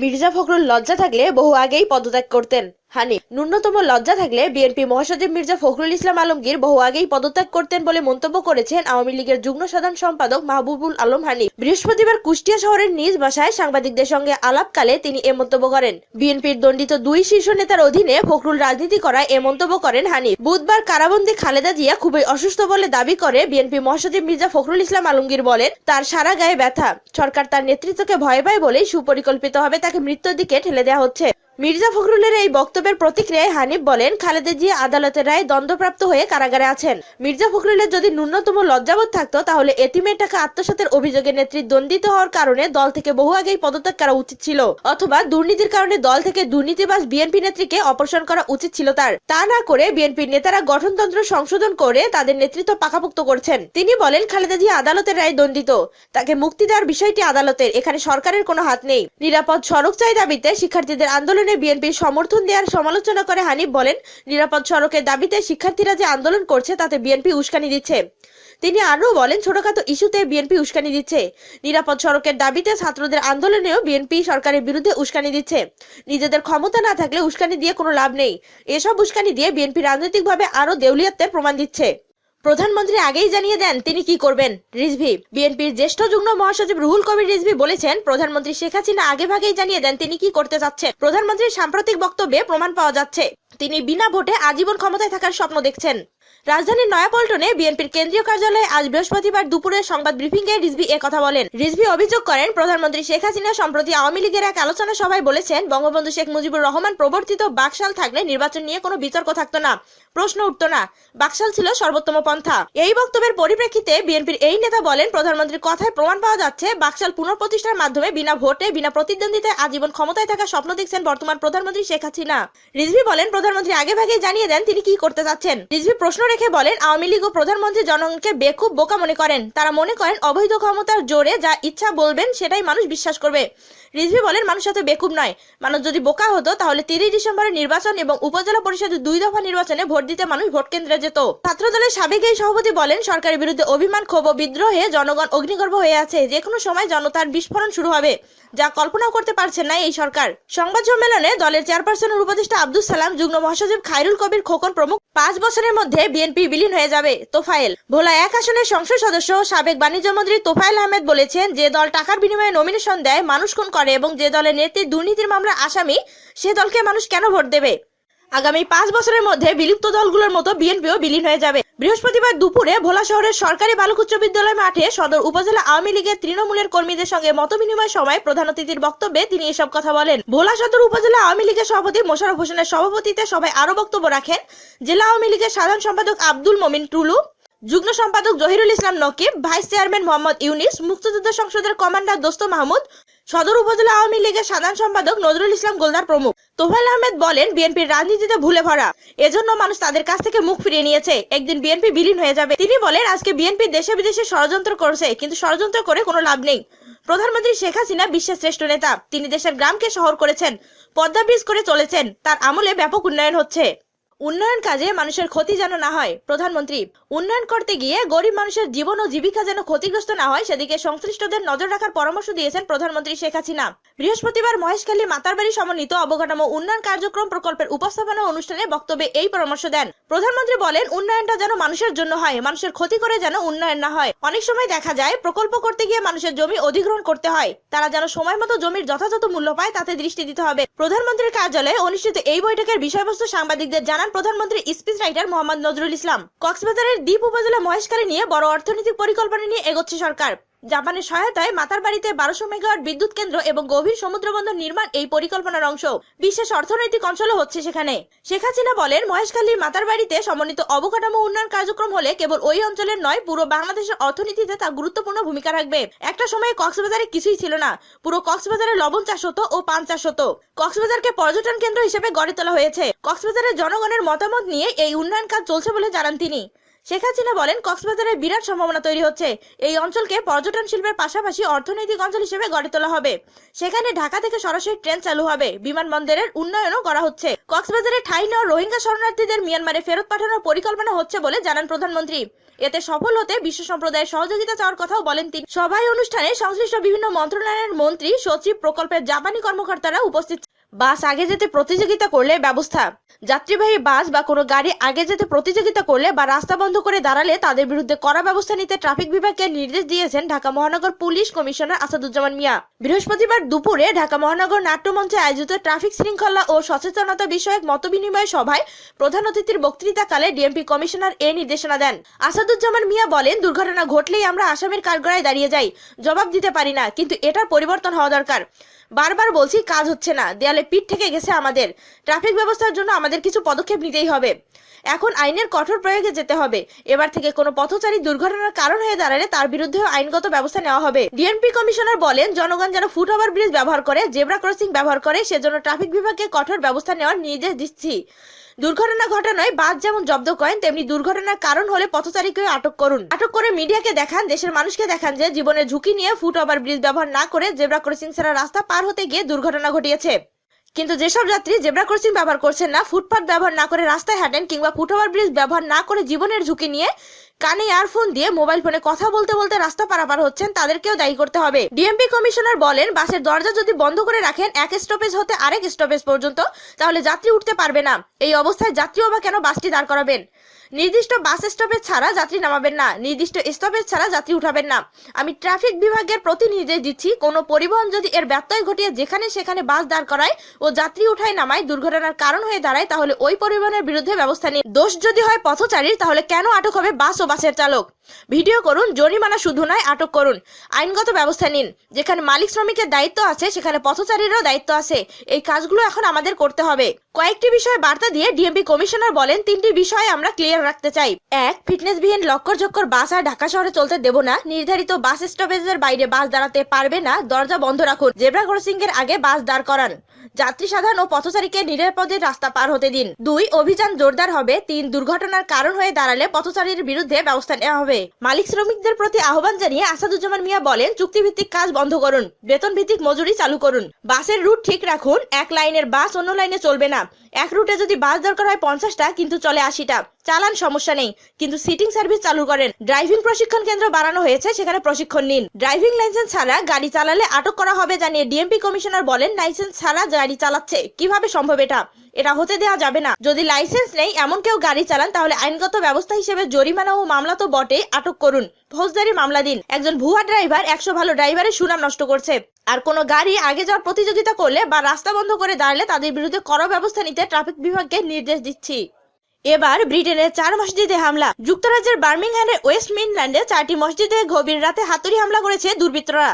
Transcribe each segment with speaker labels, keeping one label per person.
Speaker 1: মির্জা ফখরুল লজ্জা থাকলে বহু আগেই পদত্যাগ করতেন। হানিফ ন্যূনতম লজ্জা থাকলে বিএনপি মহাসচিব মির্জা ফখরুল ইসলাম আলমগীর বহু আগেই পদত্যাগ করতেন বলে মন্তব্য করেছেন আওয়ামী লীগের যুগ্ম সাধারণ সম্পাদক মাহবুবুল আলম হানিফ বৃহস্পতিবার কুষ্টিয়া শহরের নিজ বাসায় সাংবাদিকদের সঙ্গে আলাপকালে তিনি এ মন্তব্য করেন। বিএনপির দণ্ডিত দুই শীর্ষ নেতার অধীনে ফখরুল রাজনীতি করায় এ মন্তব্য করেন হানিফ বুধবার কারাবন্দী খালেদা জিয়া খুবই অসুস্থ বলে দাবি করে বিএনপি মহাসচিব মির্জা ফখরুল ইসলাম আলমগীর বলেন, তার সারা গায়ে ব্যথা। সরকার তার নেতৃত্বকে ভয় পায় বলেই সুপরিকল্পিতভাবে তাকে মৃত্যুর দিকে ঠেলে দেওয়া হচ্ছে। মির্জা ফখরুলের এই বক্তব্যের প্রতিক্রিয়ায় হানিফ বলেন, খালেদা জিয়া আদালতের রায় দণ্ডপ্রাপ্ত হয়ে কারাগারে আছেন। মির্জা ফখরুলের যদি ন্যূনতম লজ্জাবোধ থাকতো, তাহলে এতিমের টাকা আত্মসাতের অভিযোগে নেত্রী দণ্ডিত হওয়ার কারণে দল থেকে বহু আগেই পদত্যাগ করা উচিত ছিল। অথবা দুর্নীতির কারণে দল থেকে দুর্নীতিবাজ বিএনপি নেত্রীকে অপসারণ করা উচিত ছিল তার। তা না করে বিএনপির নেতারা গঠনতন্ত্র সংশোধন করে তাদের নেতৃত্ব পাকাপোক্ত করছেন। তিনি বলেন, খালেদা জিয়া আদালতের রায় দণ্ডিত। তাকে মুক্তি দেওয়ার বিষয়টি আদালতের, এখানে সরকারের কোনো হাত নেই। নিরাপদ সড়ক চাই দাবিতে শিক্ষার্থীদের আন্দোলনে বিএনপির সমর্থন দেওয়ার সমালোচনা করে হানিফ বলেন, নিরাপদ সড়কের দাবিতে শিক্ষার্থীরা যে আন্দোলন করছে তাতে বিএনপি উস্কানি দিচ্ছে। তিনি আরও বলেন, ছোটখাটো ইস্যুতে বিএনপি উস্কানি দিচ্ছে। নিরাপদ সড়কের দাবিতে ছাত্রদের আন্দোলনেও বিএনপি সরকারের বিরুদ্ধে উস্কানি দিচ্ছে। নিজেদের ক্ষমতা না থাকলে উস্কানি দিয়ে কোনো লাভ নেই। এসব উস্কানি দিয়ে বিএনপি রাজনৈতিকভাবে আরও দেউলিয়াত্বের প্রমাণ দিচ্ছে। প্রধানমন্ত্রী আগেই জানিয়ে দেন তিনি কি করবেন। রিজভি, বিএনপির জ্যেষ্ঠ যুগ্ম মহাসচিব রুহুল কবির রিজভি বলেছেন, প্রধানমন্ত্রী শেখ হাসিনা আগে ভাগেই জানিয়ে দেন তিনি কি করতে চাচ্ছেন। প্রধানমন্ত্রীর সাম্প্রতিক বক্তব্যে প্রমাণ পাওয়া যাচ্ছে। তিনি বিনা ভোটে আজীবন ক্ষমতায় থাকার স্বপ্ন দেখছেন। রাজধানীর নয়াপল্টনে বিএনপির কেন্দ্রীয় কার্যালয়ে আজ বৃহস্পতিবার দুপুরে সংবাদ রিজভি এ কথা বলেন। রিজভি অভিযোগ করেন, প্রধানমন্ত্রী শেখ হাসিনা সম্প্রতি আওয়ামী লীগের এক আলোচনা সভায় বলেছেন, বঙ্গবন্ধু শেখ মুজিবুর রহমান প্রবর্তিত বাকশাল থাকলে নির্বাচন নিয়ে কোনো বিতর্ক থাকতো না, প্রশ্ন উঠতো না। বাকশাল ছিল সর্বোত্তম পন্থা। এই বক্তব্যের পরিপ্রেক্ষিতে বিএনপির এই নেতা বলেন, প্রধানমন্ত্রীর কথায় প্রমাণ পাওয়া যাচ্ছে, বাকশাল পুনঃপ্রতিষ্ঠার মাধ্যমে বিনা ভোটে, বিনা প্রতিদ্বন্দ্বিতায় আজীবন ক্ষমতায় থাকার স্বপ্ন দেখছেন বর্তমান প্রধানমন্ত্রী শেখ হাসিনা। রিজভি বলেন প্রধানমন্ত্রী আগে ভাগে জানিয়ে দেন তিনি কি করতে চাচ্ছেন রিজভি প্রশ্ন রেখে বলেন, আওয়ামী লীগ ও প্রধানমন্ত্রী জনগণকে বেকুব বোকা মনে করেন। তারা মনে করেন, অবৈধ ক্ষমতার জোরে যা ইচ্ছা বলবেন, সেটাই মানুষ বিশ্বাস করবে। রিজভি বলেন, মানুষ এত বেকুব নয়। মানুষ যদি বোকা হতো, তাহলে তিরিশ ডিসেম্বরের নির্বাচন এবং উপজেলা পরিষদের দুই দফা নির্বাচনে ভোট দিতে মানুষ ভোট কেন্দ্রে যেত। ছাত্র দলের সাবেক এই সভাপতি বলেন, সরকারের বিরুদ্ধে অভিমান, ক্ষোভ ও বিদ্রোহে জনগণ অগ্নিগর্ভ হয়ে আছে। যে কোনো সময় জনতার বিস্ফোরণ শুরু হবে, যা কল্পনাও করতে পারছেন না এই সরকার। সংবাদ সম্মেলনে দলের চেয়ারপারসনের উপদেষ্টা আব্দুল সালাম যুগ্ম মহাসচিব খায়রুল কবির খোকন প্রমুখ। পাঁচ বছরের মধ্যে বিএনপি বিলীন হয়ে যাবে তোফায়েল। ভোলা এক আসনের সংসদ সদস্য, সাবেক বাণিজ্য মন্ত্রী তোফায়েল আহমেদ বলেছেন, যে দল টাকার বিনিময়ে নমিনেশন দেয়, মানুষ খুন করে এবং যে দলের নেত্রী দুর্নীতির মামলা আসামি, সে দলকে মানুষ কেন ভোট দেবে? আগামী পাঁচ বছরের মধ্যে বিলুপ্ত দলগুলোর মতো বিএনপিও বিলীন হয়ে যাবে। বৃহস্পতিবার দুপুরে ভোলা শহরের সরকারি বালক উচ্চ বিদ্যালয় মাঠে সদর উপজেলা আওয়ামী লীগের তৃণমূলের কর্মীদের সঙ্গে মত বিনিময় সময় প্রধান অতিথির বক্তব্যে তিনি এসব কথা বলেন। ভোলা সদর উপজেলা আওয়ামী লীগের সভাপতি মোশারফ হোসেনের সভাপতিতে সবাই আরও বক্তব্য রাখেন জেলা আওয়ামী লীগের সাধারণ সম্পাদক আব্দুল মমিন টুলু, যুগ্ম সম্পাদক জহিরুল ইসলাম নকিব, ভাইস চেয়ারম্যান মোহাম্মদ ইউনিস, মুক্তিযুদ্ধ সংসদের কমান্ডার দোস্ত মাহমুদ, সদর উপজেলা আওয়ামী লীগের সাধারণ সম্পাদক নজরুল ইসলাম গোলদার প্রমুখ। তোফাইল আহমেদ বলেন, বিএনপির রাজনীতিতে ভুলে ভরা। এজন্য মানুষ তাদের কাছ থেকে মুখ ফিরিয়ে নিয়েছে। একদিন বিএনপি বিলীন হয়ে যাবে। তিনি বলেন, আজকে বিএনপি দেশে বিদেশে ষড়যন্ত্র করছে, কিন্তু ষড়যন্ত্র করে কোনো লাভ নেই। প্রধানমন্ত্রী শেখ হাসিনা বিশ্বের শ্রেষ্ঠ নেতা। তিনি দেশের গ্রামকে শহর করেছেন, পদ্মা ব্রিজ করে চলেছেন। তার আমলে ব্যাপক উন্নয়ন হচ্ছে। উন্নয়ন কাজে মানুষের ক্ষতি যেন না হয়, প্রধানমন্ত্রী। উন্নয়ন করতে গিয়ে গরিব মানুষের জীবন ও জীবিকা যেন ক্ষতিগ্রস্ত না হয়, সেদিকে সংশ্লিষ্টদের নজর রাখার পরামর্শ দিয়েছেন প্রধানমন্ত্রী শেখ হাসিনা। বৃহস্পতিবার মহেশখালী মাতারবাড়ি সমন্বিত অবকাঠামো উন্নয়ন কার্যক্রম প্রকল্পের উপস্থাপনা অনুষ্ঠানে বক্তব্যে এই পরামর্শ দেন। প্রধানমন্ত্রী বলেন, উন্নয়নটা যেন মানুষের জন্য হয়, মানুষের ক্ষতি করে যেন উন্নয়ন না হয়। অনেক সময় দেখা যায়, প্রকল্প করতে গিয়ে মানুষের জমি অধিগ্রহণ করতে হয়। তারা যেন সময় মতো জমির যথাযথ মূল্য পায়, তাতে দৃষ্টি দিতে হবে। প্রধানমন্ত্রীর কার্যালয়ে অনুষ্ঠিত এই বৈঠকের বিষয়বস্তু সাংবাদিকদের জানান প্রধানমন্ত্রী স্পিচ রাইটার মোহাম্মদ নজরুল ইসলাম। কক্সবাজারের দ্বীপ উপজেলা মহেশখালী নিয়ে বড় অর্থনৈতিক পরিকল্পনা নিয়ে এগোচ্ছে সরকার। জাপানের সহায়তায় মাতার বাড়িতে বারোশো মেগাওয়াট বিদ্যুৎ কেন্দ্র এবং গভীর সমুদ্রবন্দর নির্মাণ এই পরিকল্পনার অংশ। বিশেষ অর্থনৈতিক অঞ্চলও হচ্ছে সেখানে। শেখ হাসিনা বলেন, মহেশখালীর মাতার বাড়িতে সমন্বিত অবকাঠামো উন্নয়ন কার্যক্রম হলে কেবল ওই অঞ্চলের নয়, পুরো বাংলাদেশের অর্থনীতিতে তা গুরুত্বপূর্ণ ভূমিকা রাখবে। একটা সময়ে কক্সবাজারে কিছুই ছিল না। পুরো কক্সবাজারে লবণ চাষ হতো ও পান চাষ হতো। কক্সবাজারকে পর্যটন কেন্দ্র হিসেবে গড়ে তোলা হয়েছে। কক্সবাজারের জনগণের মতামত নিয়ে এই উন্নয়ন কাজ চলছে বলে জানান তিনি। শেখ হাসিনা বলেন কক্সবাজারের বিরাট সম্ভাবনা তৈরি হচ্ছে। এই অঞ্চলকে পর্যটন শিল্পের পাশাপাশি অর্থনৈতিক অঞ্চল হিসেবে গড়ে তোলা হবে। সেখানে ঢাকা থেকে সরাসরি ট্রেন চালু হবে। বিমানবন্দরের উন্নয়নও করা হচ্ছে। কক্সবাজারে ঠাই নেওয়া রোহিঙ্গা শরণার্থীদের মিয়ানমারে ফেরত পাঠানোর পরিকল্পনা হচ্ছে বলে জানান প্রধানমন্ত্রী। এতে সফল হতে বিশ্ব সম্প্রদায়ের সহযোগিতা চাওয়ার কথাও বলেন তিনি। সভায় অনুষ্ঠানে সংশ্লিষ্ট বিভিন্ন মন্ত্রণালয়ের মন্ত্রী, সচিব প্রকল্পের জাপানি কর্মকর্তারা উপস্থিত। বাস আগে যেতে প্রতিযোগিতা করলে ব্যবস্থা। যাত্রীবাহী বাস বা কোনো গাড়ি আগে যেতে প্রতিযোগিতা করলে বা রাস্তা বন্ধ করে দাঁড়ালে তাদের বিরুদ্ধে কড়া ব্যবস্থা নিতে ট্রাফিক বিভাগকে নির্দেশ দিয়েছেন ঢাকা মহানগর পুলিশ কমিশনার আসাদুজ্জামান মিয়া। বৃহস্পতিবার দুপুরে ঢাকা মহানগর নাট্যমঞ্চে আয়োজিত ট্রাফিক শৃঙ্খলা ও সচেতনতা বিষয়ক মতবিনিময় সভায় প্রধান অতিথির বক্তৃতাকালে ডিএমপি কমিশনার এ নির্দেশনা দেন। আসাদুজ্জামান মিয়া বলেন, দুর্ঘটনা ঘটলেই আমরা আসামির কারগড়ায় দাঁড়িয়ে যাই। জবাব দিতে পারি না, কিন্তু এটার পরিবর্তন হওয়া দরকার। বারবার বলছি, কাজ হচ্ছে না। দেয়ালে পিঠ থেকে গেছে আমাদের। ট্রাফিক ব্যবস্থার জন্য আমাদের কিছু পদক্ষেপ নিতেই হবে। এখন আইনের কঠোর প্রয়োগে যেতে হবে। এবার থেকে কোনো পথচারী দুর্ঘটনার কারণ হয়ে দাঁড়ালে তার বিরুদ্ধেও আইনগত ব্যবস্থা নেওয়া হবে। ডিএনপি কমিশনার বলেন, জনগণ যেন ফুট ওভার ব্রিজ ব্যবহার করে, জেব্রা ক্রসিং ব্যবহার করে, সেজন্য ট্রাফিক বিভাগকে কঠোর ব্যবস্থা নেওয়ার নির্দেশ দিচ্ছি। দুর্ঘটনা ঘটানোয় বাস যেমন জব্দ করেন, তেমনি দুর্ঘটনার কারণ হলে পথচারীকে আটক করুন। আটক করে মিডিয়াকে দেখান, দেশের মানুষকে দেখান যে জীবনের ঝুঁকি নিয়ে ফুট ওভার ব্রিজ ব্যবহার না করে জেব্রা ক্রসিং ছাড়া রাস্তা পার হতে গিয়ে দুর্ঘটনা ঘটিয়েছে। কিন্তু যেসব যাত্রী জেব্রা ক্রসিং ব্যবহার করছেন না ফুটপাথ ব্যবহার না করে রাস্তায় হাঁটেন কিংবা ফুট ওভার ব্রিজ ব্যবহার না করে জীবনের ঝুঁকি নিয়ে কানে ইয়ারফোন দিয়ে মোবাইল ফোনে কথা বলতে বলতে রাস্তা পারাপার হচ্ছেন, তাদেরকেও দায়ী করতে হবে। ডিএমপি কমিশনার বলেন, বাসের দরজা যদি বন্ধ করে রাখেন, এক স্টপেজ হতে আরেক স্টপেজ পর্যন্ত, তাহলে যাত্রী উঠতে পারবে না। এই অবস্থায় যাত্রীও বা কেন বাসটি দাঁড় করাবেন? নির্দিষ্ট বাস স্টপেজ ছাড়া যাত্রী নামাবেন না। নির্দিষ্ট স্টপেজ ছাড়া যাত্রী উঠাবেন না। আমি ট্রাফিক বিভাগের প্রতি নির্দেশ দিচ্ছি, কোনো পরিবহন যদি এর ব্যত্যয় ঘটিয়ে যেখানে সেখানে বাস দাঁড় করায় ও যাত্রী উঠায় নামায়, দুর্ঘটনার কারণ হয়ে দাঁড়ায়, তাহলে ওই পরিবহনের বিরুদ্ধে ব্যবস্থা নিন। দোষ যদি হয় পথচারীর, তাহলে কেন আটক হবে বাস ও বাসের চালক? ভিডিও করুন, জরিমানা শুধু নয়, আটক করুন। আইনগত ব্যবস্থা নিন। যেখানে মালিক শ্রমিকের দায়িত্ব আছে, সেখানে পথচারীরও দায়িত্ব আছে। এই কাজগুলো এখন আমাদের করতে হবে। কয়েকটি বিষয়ে বার্তা দিয়ে ডিএমপি কমিশনার বলেন, তিনটি বিষয়ে আমরা ক্লিয়ার রাখতে চাই। এক, ফিটনেসবিহীন লক্কর ঝক্কর বাস আর ঢাকা শহরে চলতে দেব না। নির্ধারিত বাস স্টপেজের বাইরে বাস দাঁড়াতে পারবে না। দরজা বন্ধ রাখুন। জেব্রা ক্রসিং এর আগে বাস দাঁড় করান। যাত্রী সাধারণ ও পথচারীকে নিরাপদে রাস্তা পার হতে দিন। দুই, অভিযান জোরদার হবে। তিন, দুর্ঘটনার কারণ হয়ে দাঁড়ালে পথচারীর বিরুদ্ধে ব্যবস্থা নেওয়া হবে। মালিক শ্রমিকদের প্রতি আহ্বান জানিয়ে আসাদুজ্জামান মিয়া বলেন, চুক্তিভিত্তিক কাজ বন্ধ করুন। বেতন ভিত্তিক মজুরি চালু করুন। বাসের রুট ঠিক রাখুন। এক লাইনের বাস অন্য লাইনে চলবে না। এক রুটে যদি বাস দরকার হয় পঞ্চাশটা, কিন্তু চলে আশিটা। চালান সমস্যা নেই। কিন্তু সিটিং সার্ভিস চালু করেন। ড্রাইভিং প্রশিক্ষণ কেন্দ্র বাড়ানো হয়েছে, সেখানে প্রশিক্ষণ নিন। ড্রাইভিং লাইসেন্স ছাড়া গাড়ি চালালে আটক করা হবে জানিয়ে ডিএমপি কমিশনার বলেন লাইসেন্স ছাড়া গাড়ি চালাচ্ছে। কীভাবে সম্ভব এটা? এটা হতে দেওয়া যাবে না। যদি লাইসেন্স নেই, এমন কেউ গাড়ি চালান, তাহলে আইনগত ব্যবস্থা হিসেবে জরিমানা ও মামলা তো বটে। আটক করুন। ফৌজদারি মামলা দিন। একজন ভুয়া ড্রাইভার একশো ভালো ড্রাইভারের সুনাম নষ্ট করছে। আর কোনো গাড়ি আগে যাওয়ার প্রতিযোগিতা করলে বা রাস্তা বন্ধ করে দাঁড়ালে তাদের বিরুদ্ধে কড়া ব্যবস্থা নিতে ট্রাফিক বিভাগকে নির্দেশ দিচ্ছি। এবার ব্রিটেনে চার মসজিদে হামলা। যুক্তরাজ্যের বার্মিংহামের ওয়েস্ট মিডল্যান্ডে চারটি মসজিদে গভীর রাতে হাতুড়ি হামলা করেছে দুর্বৃত্তরা।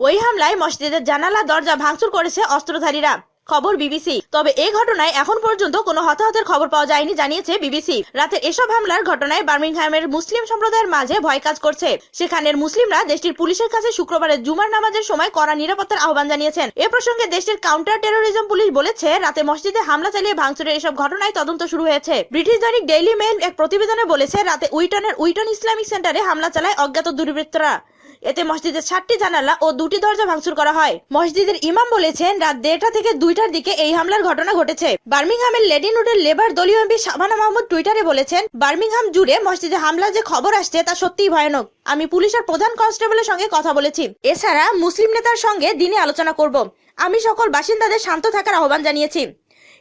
Speaker 1: ওই হামলায় মসজিদের জানালা দরজা ভাঙচুর করেছে অস্ত্রধারীরা। খবর বিবিসি। তবে এই ঘটনায় এখন পর্যন্ত কোনো হতাহতের খবর পাওয়া যায়নি, জানিয়েছে বিবিসি। রাতের এসব হামলার ঘটনায় বার্মিংহামের মুসলিম সম্প্রদায়ের মাঝে ভয় কাজ করছে। সেখানের মুসলিমরা দেশটির পুলিশের কাছে শুক্রবারের জুমার নামাজের সময় কড়া নিরাপত্তার আহ্বান জানিয়েছেন। এ প্রসঙ্গে দেশটির কাউন্টার টেরোরিজম পুলিশ বলেছে, রাতে মসজিদে হামলা চালিয়ে ভাঙচুরের এসব ঘটনায় তদন্ত শুরু হয়েছে। ব্রিটিশ দৈনিক ডেইলি মেইল এক প্রতিবেদনে বলেছে, রাতে উইটনের উইটন ইসলামিক সেন্টারে হামলা চালায় অজ্ঞাত দুর্বৃত্তরা। এতে মসজিদের সাতটি জানালা ও দুটি দরজা ভাঙচুর করা হয়। মসজিদের ইমাম বলেছেন, রাত দেড়টা থেকে দুইটার দিকে এই হামলার ঘটনা ঘটেছে। বার্মিংহামের লেডিন রোডের লেবার দলীয় এমপি শাবানা মাহমুদ টুইটারে বলেছেন, বার্মিংহাম জুড়ে মসজিদে হামলার যে খবর আসছে তা সত্যিই ভয়ানক। আমি পুলিশের প্রধান কনস্টেবলের সঙ্গে কথা বলেছি। এছাড়া মুসলিম নেতার সঙ্গে দিনে আলোচনা করব। আমি সকল বাসিন্দাদের শান্ত থাকার আহ্বান জানিয়েছি।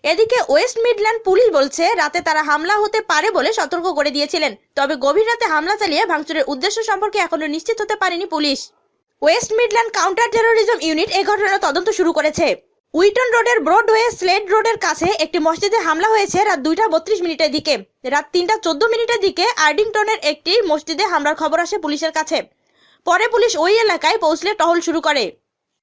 Speaker 1: এদিকে ওয়েস্ট মিডল্যান্ড পুলিশ বলছে, রাতে তারা হামলা হতে পারে বলে সতর্ক করে দিয়েছিলেন। তবে গভীর রাতে হামলা চালিয়ে ভাঙচুরের উদ্দেশ্য সম্পর্কে এখনও নিশ্চিত হতে পারেনি police. West Midland counter terrorism unit এই ঘটনার তদন্ত শুরু করেছে। উইটন রোডের ব্রডওয়ে স্লেড রোডের কাছে একটি মসজিদে হামলা হয়েছে রাত দুইটা বত্রিশ মিনিটের দিকে। রাত তিনটা চোদ্দ মিনিটের দিকে আর্ডিংটনের একটি মসজিদে হামলার খবর আসে পুলিশের কাছে। পরে পুলিশ ওই এলাকায় পৌঁছলে টহল শুরু করে।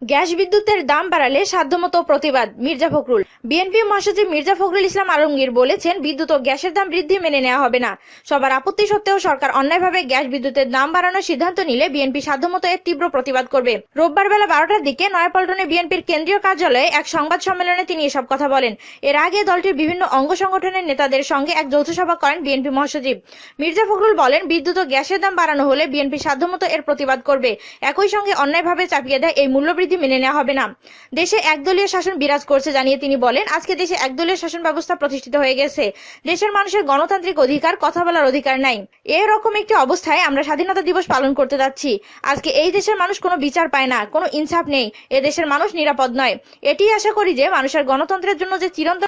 Speaker 2: গ্যাস বিদ্যুতের দাম বাড়ালে সাধ্যমতো প্রতিবাদ, মির্জা ফখরুল। বিএনপি মহাসচিব মির্জা ফখরুল ইসলাম আলমগীর বলেছেন, বিদ্যুৎ ও গ্যাসের দাম বৃদ্ধি মেনে নেওয়া হবে না। সবার আপত্তি সত্ত্বেও সরকার অন্যায়ভাবে গ্যাস বিদ্যুতের দাম বাড়ানোর সিদ্ধান্ত নিলে বিএনপি সাধ্যমতো এর তীব্র প্রতিবাদ করবে। রোববার বেলা বারোটার দিকে নয়াপল্টনে বিএনপির কেন্দ্রীয় কার্যালয়ে এক সংবাদ সম্মেলনে তিনি এসব কথা বলেন। এর আগে দলটির বিভিন্ন অঙ্গ সংগঠনের নেতাদের সঙ্গে এক যৌথ সভা করেন বিএনপি মহাসচিব। মির্জা ফখরুল বলেন, বিদ্যুৎ ও গ্যাসের দাম বাড়ানো হলে বিএনপি সাধ্যমতো এর প্রতিবাদ করবে। একই সঙ্গে অন্যায়ভাবে চাপিয়ে দেয় এই মূল্যবৃদ্ধি মেনে নেওয়া হবে না। দেশে একদলীয় শাসন বিরাজ করছে জানিয়ে তিনি বলেন, আজকে দেশে একদলীয় শাসন ব্যবস্থা প্রতিষ্ঠিত হয়ে গেছে। দেশের মানুষের গণতান্ত্রিক অধিকার, কথা বলার অধিকার নাই। এরকম একটি অবস্থায় আমরা স্বাধীনতা দিবস পালন করতে যাচ্ছি। আজকে এই দেশের মানুষ কোনো বিচার পায় না, কোনো ইনসাফ নেই। এ দেশের মানুষ নিরাপদ নয়। এটি আশা করি যে মানুষের গণতন্ত্রের জন্য যে চিরন্তন